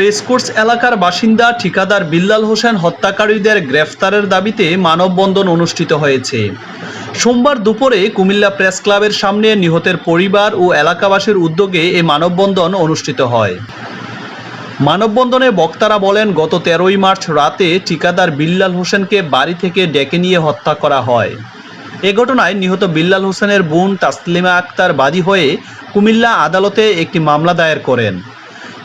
Racecourse এলাকার বাসিন্দা ঠিকাদার বিল্লাল হোসেন হত্যাকারীদের গ্রেফতারের দাবিতে মানববন্ধন অনুষ্ঠিত হয়েছে। সোমবার দুপুরে কুমিল্লা প্রেস ক্লাবের সামনে নিহতের পরিবার ও এলাকাবাসীর উদ্যোগে এ মানববন্ধন অনুষ্ঠিত হয়। মানববন্ধনে বক্তারা বলেন, গত তেরোই মার্চ রাতে ঠিকাদার বিল্লাল হোসেনকে বাড়ি থেকে ডেকে নিয়ে হত্যা করা হয়। এ ঘটনায় নিহত বিল্লাল হোসেনের বোন তাসলিমা আক্তার বাদী হয়ে কুমিল্লা আদালতে একটি মামলা দায়ের করেন।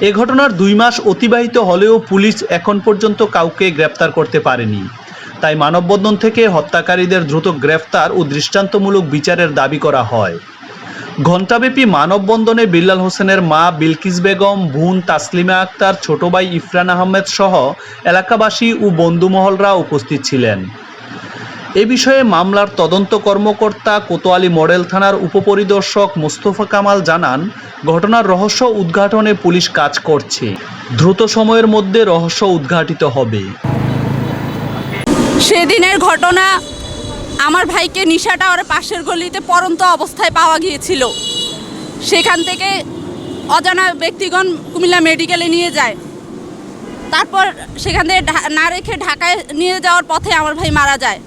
এ ঘটনার দুই মাস অতিবাহিত হলেও পুলিশ এখন পর্যন্ত কাউকে গ্রেপ্তার করতে পারেনি। তাই মানববন্ধন থেকে হত্যাকারীদের দ্রুত গ্রেফতার ও দৃষ্টান্তমূলক বিচারের দাবি করা হয়। ঘণ্টাব্যাপী মানববন্ধনে বিল্লাল হোসেনের মা বিলকিস বেগম, বোন তাসলিমা আক্তার, ছোট ভাই ইফরান আহমেদ সহ এলাকাবাসী ও বন্ধুমহলরা উপস্থিত ছিলেন। এ বিষয়ে মামলার তদন্ত কর্মকর্তা কোতোয়ালি মডেল থানার উপপরিদর্শক মোস্তফা কামাল জানান, ঘটনার রহস্য উদ্ঘাটনে পুলিশ কাজ করছে। দ্রুত সময়ের মধ্যে রহস্য উদ্ঘাটিত হবে। সেদিনের ঘটনা আমার ভাইকে নিশা টাওয়ারের পাশের গলিতে পরন্ত অবস্থায় পাওয়া গিয়েছিল। সেখান থেকে অজানা ব্যক্তিগণ কুমিল্লা মেডিকেলে নিয়ে যায়। তারপর সেখান থেকে না রেখে ঢাকায় নিয়ে যাওয়ার পথে আমার ভাই মারা যায়।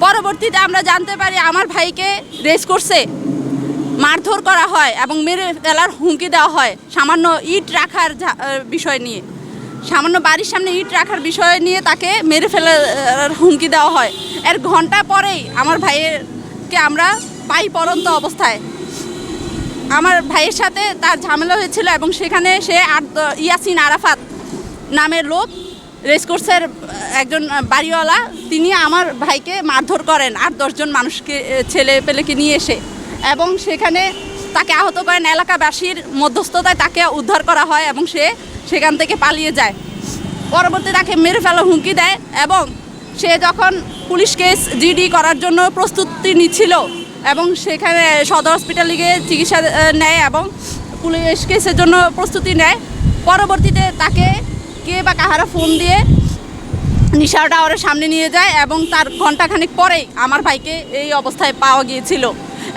পরবর্তীতে আমরা জানতে পারি আমার ভাইকে রেস করছে, মারধর করা হয় এবং মেরে ফেলার হুমকি দেওয়া হয়। সামান্য ইট রাখার বিষয় নিয়ে। সামান্য বাড়ির সামনে ইট রাখার বিষয় নিয়ে তাকে মেরে ফেলার হুমকি দেওয়া হয়। এর ঘণ্টা পরেই আমার ভাইয়েরকে আমরা পাই পরন্ত অবস্থায়। আমার ভাইয়ের সাথে তার ঝামেলা হয়েছিল এবং সেখানে সে দ- ইয়াসিন আরাফাত নামের লোক রেসকোর্সের একজন বাড়িওয়ালা, তিনি আমার ভাইকে মারধর করেন আট দশজন মানুষকে ছেলে পেলেকে নিয়ে এসে। এবং সেখানে তাকে আহত করেন এলাকাবাসীর মধ্যস্থতায় তাকে উদ্ধার করা হয় এবং সে সেখান থেকে পালিয়ে যায়। পরবর্তী তাকে মেরে ফেলার হুমকি দেয় এবং সে যখন পুলিশ কেস জিডি করার জন্য প্রস্তুতি নিচ্ছিল এবং সেখানে সদর হসপিটালে গিয়ে চিকিৎসা নেয় এবং পুলিশ কেসের জন্য প্রস্তুতি নেয়, পরবর্তীতে তাকে কে বা কাহারা ফোন দিয়ে নিশা ওরা সামনে নিয়ে যায় এবং তার ঘন্টাখানিক পরেই আমার ভাইকে এই অবস্থায় পাওয়া গিয়েছিল।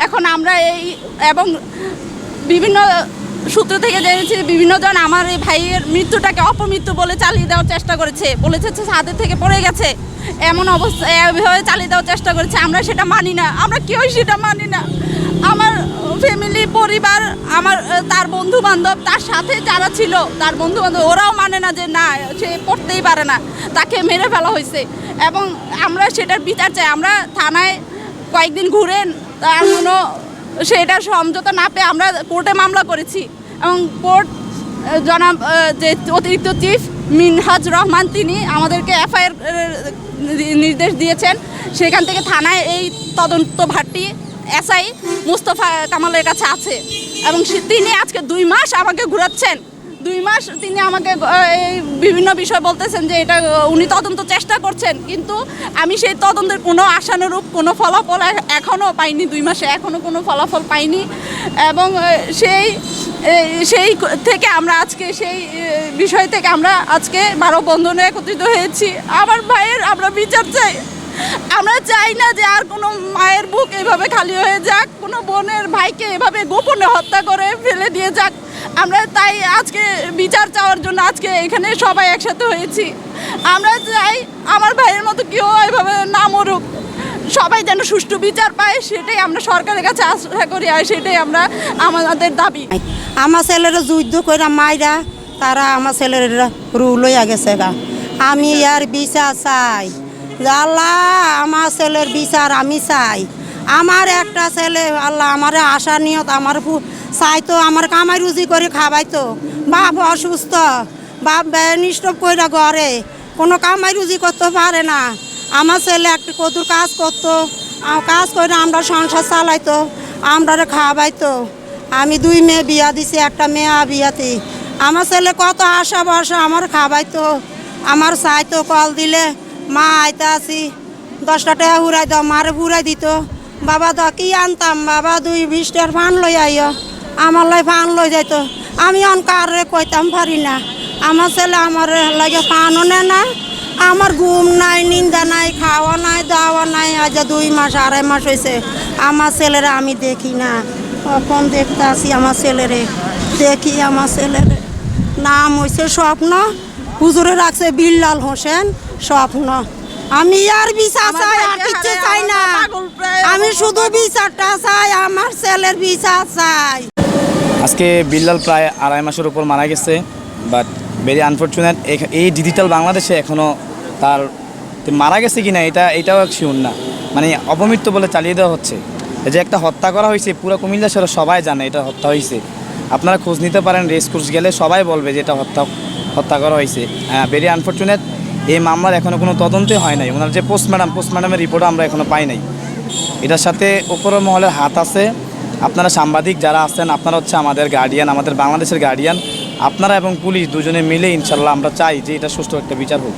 এখন আমরা এই এবং বিভিন্ন সূত্র থেকে জেনেছি বিভিন্ন জন আমার এই ভাইয়ের মৃত্যুটাকে অপমৃত্যু বলে চালিয়ে দেওয়ার চেষ্টা করেছে। বলেছে ছাদের থেকে পড়ে গেছে। এমন অবস্থা, এভাবে চালিয়ে দেওয়ার চেষ্টা করেছে। আমরা সেটা মানি না। আমরা কেউই সেটা মানি না। আমার ফ্যামিলি পরিবার, আমার তার বন্ধু বান্ধব তার সাথে যারা ছিল, তার বন্ধু বান্ধব ওরাও মানে না যে না, সে পড়তেই পারে না। তাকে মেরে ফেলা হয়েছে। এবং আমরা সেটার বিচার চাই। আমরা থানায় কয়েকদিন ঘুরে, তার কোনো সেটার সমঝোতা না পেয়ে আমরা কোর্টে মামলা করেছি। এবং কোর্ট জনাব যে অতিরিক্ত চিফ, মিনহাজ রহমান, তিনি আমাদেরকে এফআইআর নির্দেশ দিয়েছেন। সেখান থেকে থানায় এই তদন্ত ভাটটি এসআই মুস্তফা কামালের কাছে আছে। এবং তিনি আজকে দুই মাস আমাকে ঘুরাচ্ছেন। দুই মাস তিনি আমাকে এই বিভিন্ন বিষয় বলতেছেন যে এটা, উনি তদন্ত চেষ্টা করছেন। কিন্তু আমি সেই তদন্তের কোনো আশানুরূপ কোনো ফলাফল এখনও পাইনি। দুই মাসে এখনও কোনো ফলাফল পাইনি। এবং সেই সেই থেকে আমরা আজকে সেই বিষয় থেকে আমরা আজকে বারো বন্ধনে একত্রিত হয়েছি। আমার ভাইয়ের আমরা বিচার চাই। আমরা চাই না যে আর কোনো মায়ের বুক এভাবে খালি হয়ে যাক, কোনো বোনের ভাইকে এভাবে গোপনে হত্যা করে ফেলে দিয়ে যাক। আমরা তাই আজকে বিচার চাওয়ার জন্য আজকে এখানে সবাই একসাথে হয়েছি। আমরা চাই আমার ভাইয়ের মতো কেউ এভাবে না মরুক। সবাই যেন সুষ্ঠু বিচার পায়, সেটাই আমরা সরকারের কাছে আশা করি আর সেটাই আমরা আমাদের দাবি। আমার ছেলেরা যুদ্ধ করে মাইরা, তারা আমার ছেলের রু লইয়া গেছে গা। আমি আর বিচার চাই। আল্লাহ, আমার ছেলের বিচার আমি চাই। আমার একটা ছেলে, আল্লাহ, আমার আশা নিয়ত, আমার ফু- চাই তো, আমার কামাই রুজি করে খাবাই তো। বাপ অসুস্থ, বাপ নিষ্ঠব কইরা ঘরে। কোনো কামাই রুজি করতে পারে না। আমার ছেলে একটা কদুর কাজ করতো কাজ করে আমরা সংসার চালাইতো আমরা খাওয়াইতো। আমি দুই মেয়ে বিয়া দিছি, একটা মেয়ে বিয়াতে আমার ছেলে কত আশা বসা আমার খাওয়াইতো। আমার চাইতো কল দিলে মা আইতা আছি, দশটা টাকা উড়াই দাও, মারে উড়াই দিত। বাবা দ কি আনতাম? বাবা দুই বিশটার ফান লই আইয় আমার লাই ফান লই যাইতো। আমি অনকার কইতাম পারি না। আমার ছেলে আমার লাগে পানও নেয় না, আমার ঘুম নাই, নিন্দা নাই, খাওয়া নাই, দাওয়া নাই, আজ দুই মাস, আড়াই মাস হয়েছে আমার ছেলেরা আমি দেখি না। কখন দেখতে আসি আমার ছেলেরে? দেখি আমার ছেলেরে। নাম হয়েছে স্বপ্ন হুজুরে রাখছে বিল্লাল হোসেন স্বপ্ন আমি আর বিচার চাই আর কিছু চাই না। আমি শুধু বিচারটা চাই আমার ছেলের বিচার চাই। আজকে বিল্লাল প্রায় আড়াই মাসের উপর মারা গেছে বাট ভেরি আনফর্চুনেট এই ডিজিটাল বাংলাদেশে এখনও তার মারা গেছে কি না এটা এটাও এক শিউর না। মানে অপমৃত্যু বলে চালিয়ে দেওয়া হচ্ছে। এই যে একটা হত্যা করা হয়েছে পুরো কুমিল্লা শহরে সবাই জানে এটা হত্যা হয়েছে। আপনারা খোঁজ নিতে পারেন রেস কোর্স গেলে সবাই বলবে যে এটা হত্যা হত্যা করা হয়েছে। ভেরি আনফর্চুনেট এই মামলার এখনও কোনো তদন্তই হয় নাই। ওনার যে পোস্টম্যাডাম পোস্টম্যাডামের রিপোর্ট আমরা এখনও পাই নাই। এটার সাথে ওপর মহলের হাত আছে। আপনারা সাংবাদিক যারা আছেন, আপনারা হচ্ছে আমাদের গার্ডিয়ান আমাদের বাংলাদেশের গার্ডিয়ান আপনারা এবং পুলিশ দুজনে মিলে ইনশাল্লাহ আমরা চাই যে এটা সুস্থ একটা বিচার হোক।